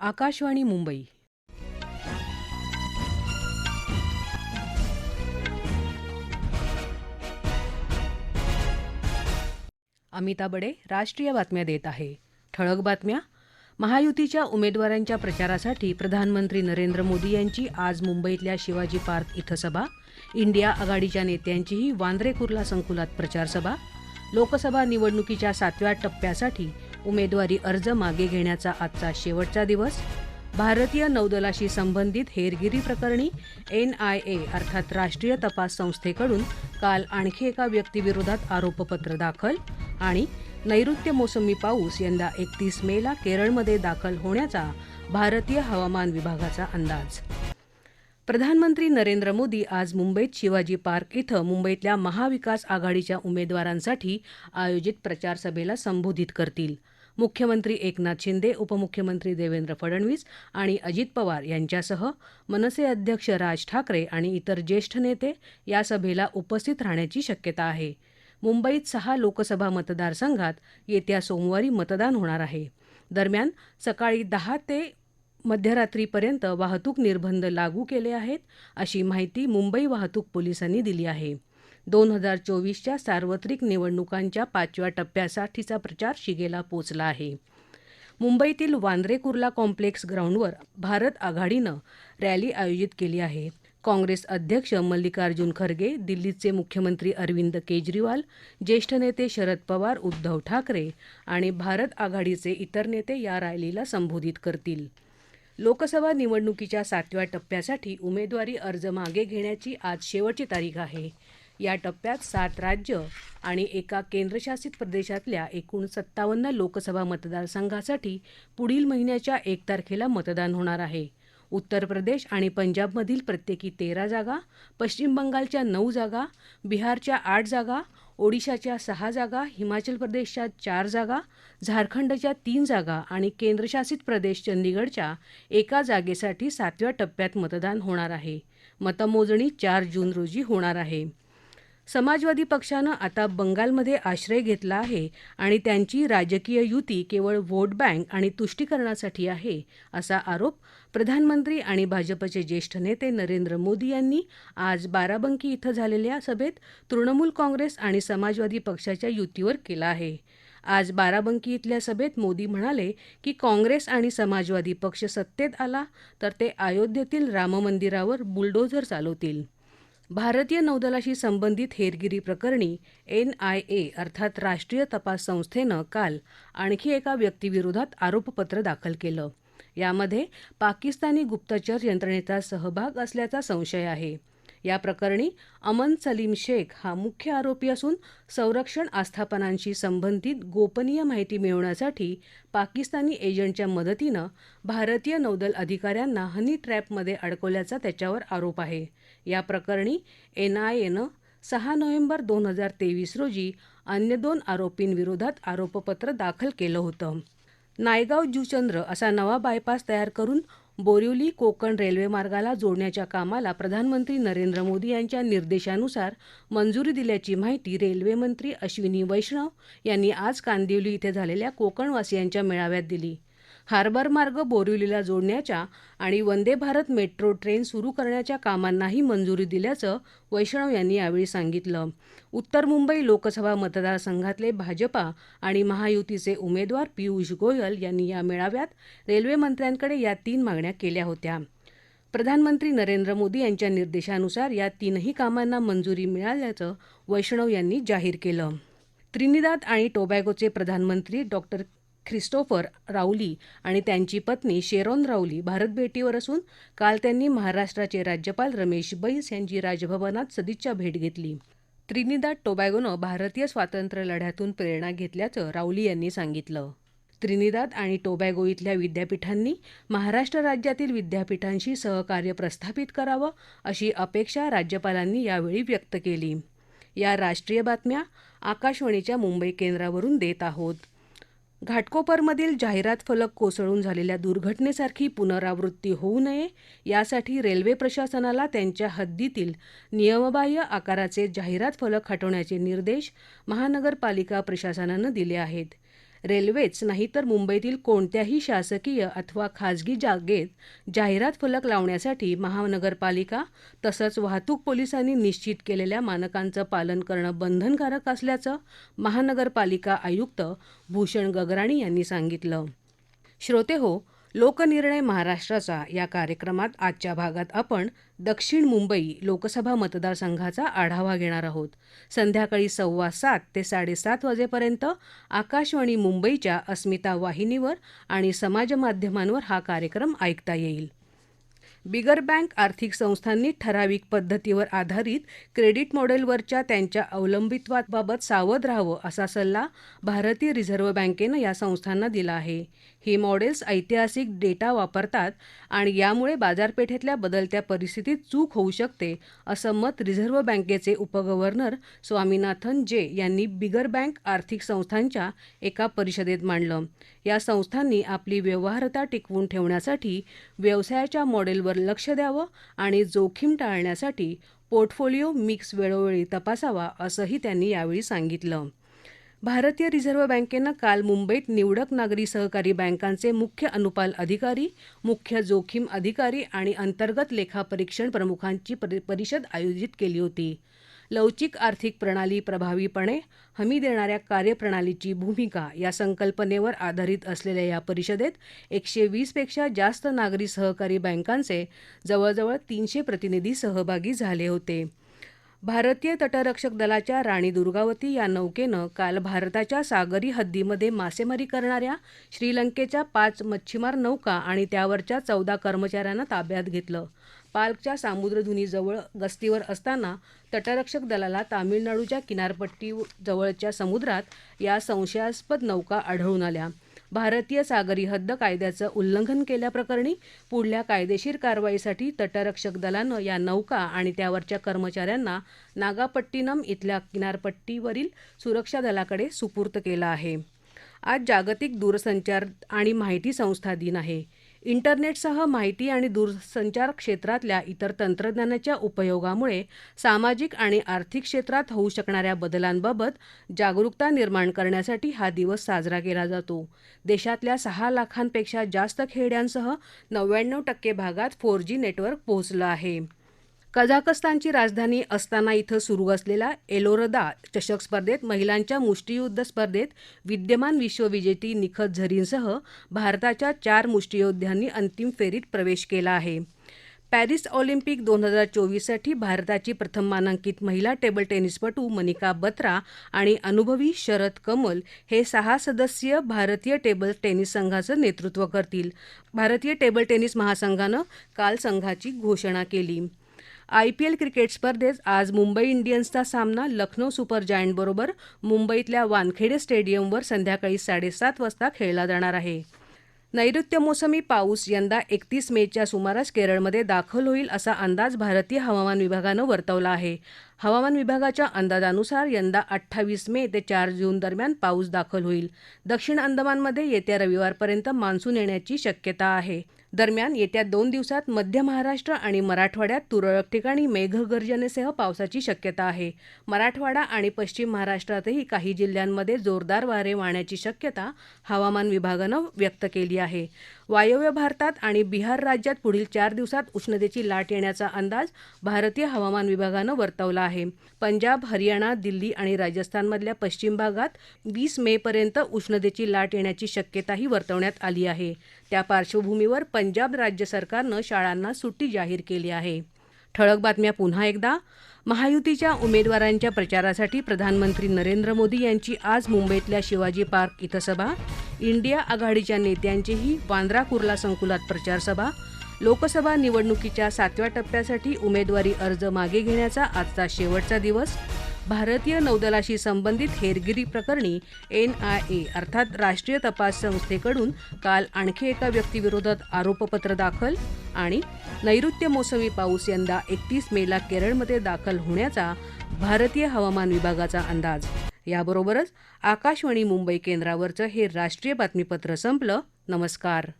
आकाशवाणी मुंबई. अमिता बडे राष्ट्रीय बातम्या देत आहे. ठळक बातम्या. महायुतीच्या उमेदवारांच्या प्रचारासाठी प्रधानमंत्री नरेंद्र मोदी यांची आज मुंबईतल्या शिवाजी पार्क इथं सभा. इंडिया आघाडीच्या नेत्यांचीही वांद्रे कुर्ला संकुलात प्रचारसभा. लोकसभा निवडणुकीच्या सातव्या टप्प्यासाठी उमेदवारी अर्ज मागे घेण्याचा आजचा शेवटचा दिवस. भारतीय नौदलाशी संबंधित हेरगिरी प्रकरणी एन आय ए अर्थात राष्ट्रीय तपास संस्थेकडून काल आणखी एका व्यक्तीविरोधात आरोपपत्र दाखल आणि नैऋत्य मोसमी पाऊस यंदा एकतीस मेला केरळमध्ये दाखल होण्याचा भारतीय हवामान विभागाचा अंदाज. प्रधानमंत्री नरेंद्र मोदी आज मुंबईत शिवाजी पार्क इथं मुंबईतल्या महाविकास आघाडीच्या उमेदवारांसाठी आयोजित प्रचारसभेला संबोधित करतील. मुख्यमंत्री एकनाथ शिंदे उपमुख्यमंत्री देवेंद्र फडणवीस आणि अजित पवार यांच्यासह मनसे अध्यक्ष राज ठाकरे आणि इतर ज्येष्ठ नेते या सभेला उपस्थित राहण्याची शक्यता आहे. मुंबईत सहा लोकसभा मतदारसंघात येत्या सोमवारी मतदान होणार आहे. दरम्यान सकाळी दहा ते मध्यरात्रीपर्यंत वाहतूक निर्बंध लागू केले आहेत अशी माहिती मुंबई वाहतूक पोलिसांनी दिली आहे. दोन हजार चोवीसच्या सार्वत्रिक निवडणुकांच्या पाचव्या टप्प्यासाठीचा प्रचार शिगेला पोचला आहे. मुंबईतील वांद्रे कुर्ला कॉम्प्लेक्स ग्राउंडवर भारत आघाडीनं रॅली आयोजित केली आहे. काँग्रेस अध्यक्ष मल्लिकार्जुन खरगे दिल्लीचे मुख्यमंत्री अरविंद केजरीवाल ज्येष्ठ नेते शरद पवार उद्धव ठाकरे आणि भारत आघाडीचे इतर नेते या रॅलीला संबोधित करतील. लोकसभा निवडणुकीच्या सातव्या टप्प्यासाठी उमेदवारी अर्ज मागे घेण्याची आज शेवटची तारीख आहे. या टप्प्यात सात राज्य आणि एका केंद्रशासित प्रदेशातल्या एकूण सत्तावन्न लोकसभा मतदारसंघासाठी पुढील महिन्याच्या एक तारखेला मतदान होणार आहे. उत्तर प्रदेश आणि पंजाबमधील प्रत्येकी तेरा जागा पश्चिम बंगालच्या नऊ जागा बिहारच्या आठ जागा ओडिशाच्या सहा जागा हिमाचल प्रदेशच्या चार जागा झारखंडच्या तीन जागा आणि केंद्रशासित प्रदेश चंदीगडच्या एका जागेसाठी सातव्या टप्प्यात मतदान होणार आहे. मतमोजणी चार जून रोजी होणार आहे. समाजवादी पक्षानं आता बंगालमध्ये आश्रय घेतला आहे आणि त्यांची राजकीय युती केवळ व्होट बँक आणि तुष्टीकरणासाठी आहे असा आरोप प्रधानमंत्री आणि भाजपचे ज्येष्ठ नेते नरेंद्र मोदी यांनी आज बाराबंकी इथं झालेल्या सभेत तृणमूल काँग्रेस आणि समाजवादी पक्षाच्या युतीवर केला आहे. आज बाराबंकी इथल्या सभेत मोदी म्हणाले की काँग्रेस आणि समाजवादी पक्ष सत्तेत आला तर ते अयोध्येतील राममंदिरावर बुलडोझर चालवतील. भारतीय नौदलाशी संबंधित हेरगिरी प्रकरणी एनआयए अर्थात राष्ट्रीय तपास संस्थेनं काल आणखी एका व्यक्तीविरोधात आरोपपत्र दाखल केलं. यामध्ये पाकिस्तानी गुप्तचर यंत्रणेचा सहभाग असल्याचा संशय आहे. या प्रकरणी अमन सलीम शेख हा मुख्य आरोपी असून संरक्षण आस्थापनांशी संबंधित गोपनीय माहिती मिळवण्यासाठी पाकिस्तानी एजंटच्या मदतीनं भारतीय नौदल अधिकाऱ्यांना हनी ट्रॅपमध्ये अडकवल्याचा त्याच्यावर आरोप आहे. या प्रकरणी एनआयएनं सहा नोव्हेंबर दोन हजार तेवीस रोजी अन्य दोन आरोपींविरोधात आरोपपत्र दाखल केलं होतं. नायगाव जुचंद्र असा नवा बायपास तयार करून बोरिवली कोकण रेल्वेमार्गाला जोडण्याच्या कामाला प्रधानमंत्री नरेंद्र मोदी यांच्या निर्देशानुसार मंजुरी दिल्याची माहिती रेल्वेमंत्री अश्विनी वैष्णव यांनी आज कांदिवली इथं झालेल्या कोकणवासियांच्या मेळाव्यात दिली. हार्बर मार्ग बोरिवलीला जोडण्याच्या आणि वंदे भारत मेट्रो ट्रेन सुरू करण्याच्या कामांनाही मंजुरी दिल्याचं वैष्णव यांनी यावेळी सांगितलं. उत्तर मुंबई लोकसभा मतदारसंघातले भाजपा आणि महायुतीचे उमेदवार पियुष गोयल यांनी या मेळाव्यात रेल्वेमंत्र्यांकडे या तीन मागण्या केल्या होत्या. प्रधानमंत्री नरेंद्र मोदी यांच्या निर्देशानुसार या तीनही कामांना मंजुरी मिळाल्याचं वैष्णव यांनी जाहीर केलं. त्रिनिदाद आणि टोबॅगोचे प्रधानमंत्री डॉक्टर ख्रिस्टोफर राऊली आणि त्यांची पत्नी शेरॉन राऊली भारत भेटीवर असून काल त्यांनी महाराष्ट्राचे राज्यपाल रमेश बैस यांची राजभवनात सदिच्छा भेट घेतली. त्रिनिदाद टोबॅगोनं भारतीय स्वातंत्र्य लढ्यातून प्रेरणा घेतल्याचं राऊली यांनी सांगितलं. त्रिनिदाद आणि टोबॅगो इथल्या विद्यापीठांनी महाराष्ट्र राज्यातील विद्यापीठांशी सहकार्य प्रस्थापित करावं अशी अपेक्षा राज्यपालांनी यावेळी व्यक्त केली. या राष्ट्रीय बातम्या आकाशवाणीच्या मुंबई केंद्रावरून देत आहोत. घाटकोपरमधील जाहिरात फलक कोसळून झालेल्या दुर्घटनेसारखी पुनरावृत्ती होऊ नये यासाठी रेल्वे प्रशासनाला त्यांच्या हद्दीतील नियमबाह्य आकाराचे जाहिरात फलक हटवण्याचे निर्देश महानगरपालिका प्रशासनानं दिले आहेत. रेल्वेच नाही तर मुंबईतील कोणत्याही शासकीय अथवा खाजगी जागेत जाहिरात फलक लावण्यासाठी महानगरपालिका तसंच वाहतूक पोलिसांनी निश्चित केलेल्या मानकांचं पालन करणं बंधनकारक असल्याचं महानगरपालिका आयुक्त भूषण गगराणी यांनी सांगितलं. श्रोते हो लोकनिर्णय महाराष्ट्राचा या कार्यक्रमात आजच्या भागात आपण दक्षिण मुंबई लोकसभा मतदारसंघाचा आढावा घेणार आहोत. संध्याकाळी सव्वा सात ते साडेसात वाजेपर्यंत आकाशवाणी मुंबईच्या अस्मिता वाहिनीवर आणि समाजमाध्यमांवर हा कार्यक्रम ऐकता येईल. बिगर बँक आर्थिक संस्थांनी ठराविक पद्धतीवर आधारित क्रेडिट मॉडेलवरच्या त्यांच्या अवलंबित्वाबाबत सावध राहावं असा सल्ला भारतीय रिझर्व्ह बँकेनं या संस्थांना दिला आहे. ही मॉडेल्स ऐतिहासिक डेटा वापरतात आणि यामुळे बाजारपेठेतल्या बदलत्या परिस्थितीत चूक होऊ शकते असं मत रिझर्व्ह बँकेचे उपगव्हर्नर स्वामीनाथन जे यांनी बिगर बँक आर्थिक संस्थांच्या एका परिषदेत मांडलं. या संस्थांनी आपली व्यवहारता टिकवून ठेवण्यासाठी व्यवसायाच्या मॉडेलवर लक्ष द्यावं आणि जोखीम टाळण्यासाठी पोर्टफोलिओ मिक्स वेळोवेळी तपासावा असंही त्यांनी यावेळी सांगितलं. भारतीय रिझर्व्ह बँकेनं काल मुंबईत निवडक नागरी सहकारी बँकांचे मुख्य अनुपाल अधिकारी मुख्य जोखीम अधिकारी आणि अंतर्गत लेखापरीक्षण प्रमुखांची परि परिषद आयोजित केली होती. लवचिक आर्थिक प्रणाली प्रभावीपणे हमी देणाऱ्या कार्यप्रणालीची भूमिका या संकल्पनेवर आधारित असलेल्या या परिषदेत एकशे वीसपेक्षा जास्त नागरी सहकारी बँकांचे जवळजवळ तीनशे प्रतिनिधी सहभागी झाले होते. भारतीय तटरक्षक दलाच्या राणी दुर्गावती या नौकेनं काल भारताच्या सागरी हद्दीमध्ये मासेमारी करणाऱ्या श्रीलंकेच्या पाच मच्छीमार नौका आणि त्यावरच्या चौदा कर्मचाऱ्यांना ताब्यात घेतलं. पालकच्या सामुद्रधुनीजवळ गस्तीवर असताना तटरक्षक दलाला तामिळनाडूच्या किनारपट्टी जवळच्या समुद्रात या संशयास्पद नौका आढळून आल्या. भारतीय सागरी हद्द कायद्याचं उल्लंघन केल्याप्रकरणी पुढल्या कायदेशीर कारवाईसाठी तटरक्षक दलानं या नौका आणि त्यावरच्या कर्मचाऱ्यांना नागापट्टिनम इथल्या किनारपट्टीवरील सुरक्षा दलाकडे सुपूर्त केलं आहे. आज जागतिक दूरसंचार आणि माहिती संस्था दिन आहे. इंटरनेटसह माहिती आणि दूरसंचार क्षेत्रातल्या इतर तंत्रज्ञानाच्या उपयोगामुळे सामाजिक आणि आर्थिक क्षेत्रात होऊ शकणाऱ्या बदलांबाबत जागरूकता निर्माण करण्यासाठी हा दिवस साजरा केला जातो. देशातल्या सहा लाखांपेक्षा जास्त खेड्यांसह नव्याण्णव टक्के भागात फोर जी नेटवर्क पोहोचलं आहे. कझाकस्तानची राजधानी अस्ताना इथं सुरू असलेल्या एलोरदा चषक स्पर्धेत महिलांच्या मुष्टियुद्ध स्पर्धेत विद्यमान विश्वविजेती निखत झरीनसह भारताच्या चार मुष्टियोद्ध्यांनी अंतिम फेरीत प्रवेश केला आहे. पॅरिस ऑलिम्पिक दोन हजार चोवीससाठी भारताची प्रथम मानांकित महिला टेबल टेनिसपटू मनिका बत्रा आणि अनुभवी शरद कमल हे सहा सदस्यीय भारतीय टेबल टेनिस संघाचं नेतृत्व करतील. भारतीय टेबल टेनिस महासंघानं काल संघाची घोषणा केली. आयपीएल क्रिकेट स्पर्धेत आज मुंबई इंडियन्सचा सामना लखनौ सुपर जायंटबरोबर मुंबईतल्या वानखेडे स्टेडियमवर संध्याकाळी साडेसात वाजता खेळला जाणार आहे. नैऋत्य मोसमी पाऊस यंदा एकतीस मेच्या सुमारास केरळमध्ये दाखल होईल असा अंदाज भारतीय हवामान विभागानं वर्तवला आहे. हवामान विभागाच्या अंदाजानुसार यंदा अठ्ठावीस मे ते चार जून दरम्यान पाऊस दाखल होईल. दक्षिण अंदमानमध्ये येत्या रविवारपर्यंत मान्सून येण्याची शक्यता आहे. दरम्यान येत्या दोन दिवसात मध्य महाराष्ट्र आणि मराठवाड्यात तुरळक ठिकाणी मेघगर्जनेसह पावसाची शक्यता आहे. मराठवाडा आणि पश्चिम महाराष्ट्रातही काही जिल्ह्यांमध्ये जोरदार वारे वाहण्याची शक्यता हवामान विभागानं व्यक्त केली आहे. वायव्य भारतात आणि बिहार राज्यात पुढील चार दिवसात उष्णतेची लाट येण्याचा अंदाज भारतीय हवामान विभागानं वर्तवला आहे. पंजाब हरियाणा दिल्ली आणि राजस्थानमधल्या पश्चिम भागात वीस मेपर्यंत उष्णतेची लाट येण्याची शक्यताही वर्तवण्यात आली आहे. त्या पार्श्वभूमीवर पंजाब राज्य सरकारनं शाळांना सुट्टी जाहीर केली आहे. ठळक बातम्या पुन्हा एकदा. महायुतीच्या उमेदवारांच्या प्रचारासाठी प्रधानमंत्री नरेंद्र मोदी यांची आज मुंबईतल्या शिवाजी पार्क इथं सभा. इंडिया आघाडीच्या नेत्यांचीही वांद्रा कुर्ला संकुलात प्रचारसभा. लोकसभा निवडणुकीच्या सातव्या टप्प्यासाठी उमेदवारी अर्ज मागे घेण्याचा आजचा शेवटचा दिवस. भारतीय नौदलाशी संबंधित हेरगिरी प्रकरणी एन आय ए अर्थात राष्ट्रीय तपास संस्थेकडून काल आणखी एका व्यक्तीविरोधात आरोपपत्र दाखल आणि नैऋत्य मोसमी पाऊस यंदा एकतीस मेला केरळमध्ये दाखल होण्याचा भारतीय हवामान विभागाचा अंदाज. याबरोबरच आकाशवाणी मुंबई केंद्रावरचं हे राष्ट्रीय बातमीपत्र संपलं. नमस्कार.